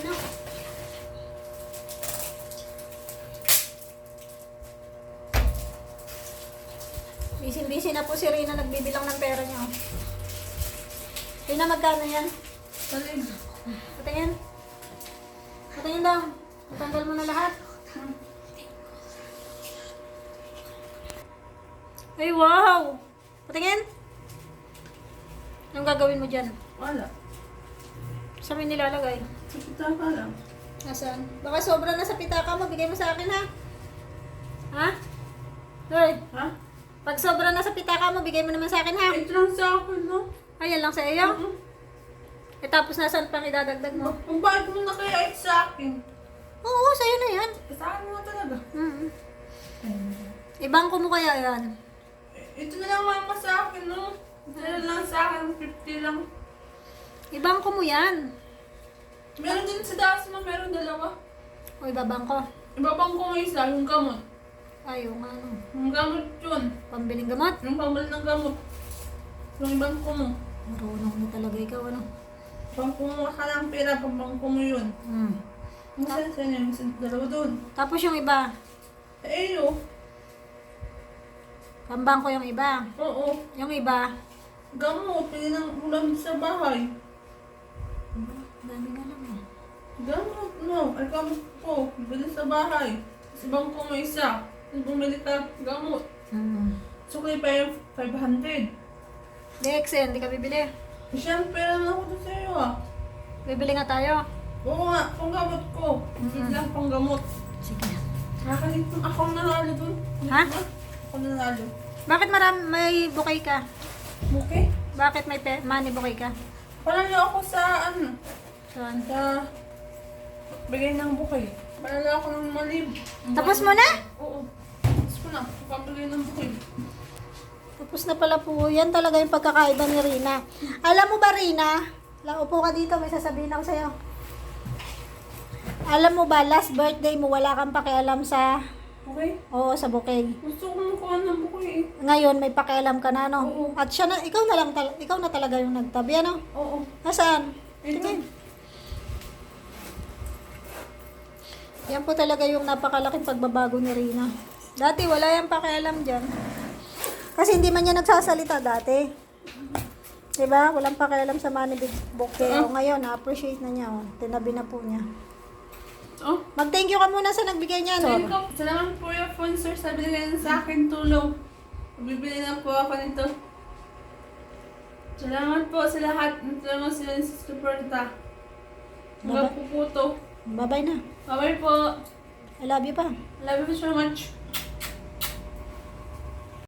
Rina. Busy-busy na po si Rina nagbibilang ng pera niya. oh. Rina, magkano yan? Salig. Patingin. Patingin daw. Matanggal mo na lahat. Ay, wow! Patingin. Anong gagawin mo dyan? Wala. Saan mo nilalagay? Sa pitaka lang. Nasaan? Baka sobra na sa pitaka mo, bigay mo sa akin ha? Ha? Hoy, Ha? pag sobra na sa pitaka mo, bigay mo naman sa akin ha? Ito lang sa akin, no? Ayan lang sa iyo. Oo. E tapos nasaan pang idadagdag mo? Kung bakit mo na kaya ito sa akin? Oo, sa'yo na yan. Sa akin mo talaga. Mm Ibang ko mo kaya yan? Ito na lang mama sa akin, no? Ito na lang sa akin, 50 lang. Ibang ko mo yan. Meron din sa daas mo, meron dalawa. O ibabang ko. Ibabang ko ng isa, yung gamot. Ay, yung ano, Yung gamot yun. pambiling gamot. Yung pambal ng gamot. Yung ibang ko mo. Marunong mo talaga ikaw, ano? Pang kumuha ka ng pera, pang mo yun. Mm. Yung sa sa yung sa dalawa doon. Tapos yung iba, Eh, yo. pambang ko yung iba. Oo. Yung iba, Gamot, pili ng ulam sa bahay. Dami nga lang eh. Gamot, no. Ay, gamot ko. Bili sa bahay. Sa ibang ko mo isa. Yung bumili ka gamot. Mm. Sukli pa yung 500. Dex, eh, hindi ka bibili. Siyempre, pera na ako doon sa iyo ah. Bibili nga tayo. Oo nga, pang gamot ko. Bili lang pang gamot. Sige. Nakakalit yung ako nanalo doon. Ha? Ako nanalo. Bakit marami, may bukay ka? Okay. Bakit may pe- money bukay ka? Panalo ako sa ano, Saan? sa bigay ng bukay. Panalo ako ng malib. Tapos mo na? Oo. Tapos ko na. Pabigay ng bukay. Tapos na pala po. Yan talaga yung pagkakaiba ni Rina. Alam mo ba, Rina? La, upo ka dito. May sasabihin ako sa'yo. Alam mo ba, last birthday mo, wala kang pakialam sa... Okay? Oo, sa bouquet. Gusto ko makuha ng bukay eh. Ngayon, may pakialam ka na, no? Oo. At siya na, ikaw na lang, tal- ikaw na talaga yung nagtabi, ano? Oo. Nasaan? Ito. Tingin. Yan po talaga yung napakalaking pagbabago ni Rina. Dati wala yung pakialam dyan. Kasi hindi man niya nagsasalita dati. Diba? Walang pakialam sa money big bouquet. O ngayon, na-appreciate na niya. Oh. Tinabi na po niya. Oh. Mag-thank you ka muna sa nagbigay niya, no? Welcome. Salamat po yung sponsor sa binigay niyo sa akin tulong. Bibili na po ako nito. Salamat po sa lahat ng tulong sa suporta. Hanggang po po to. Bye-bye na. Bye po. I love you pa. Love you so much.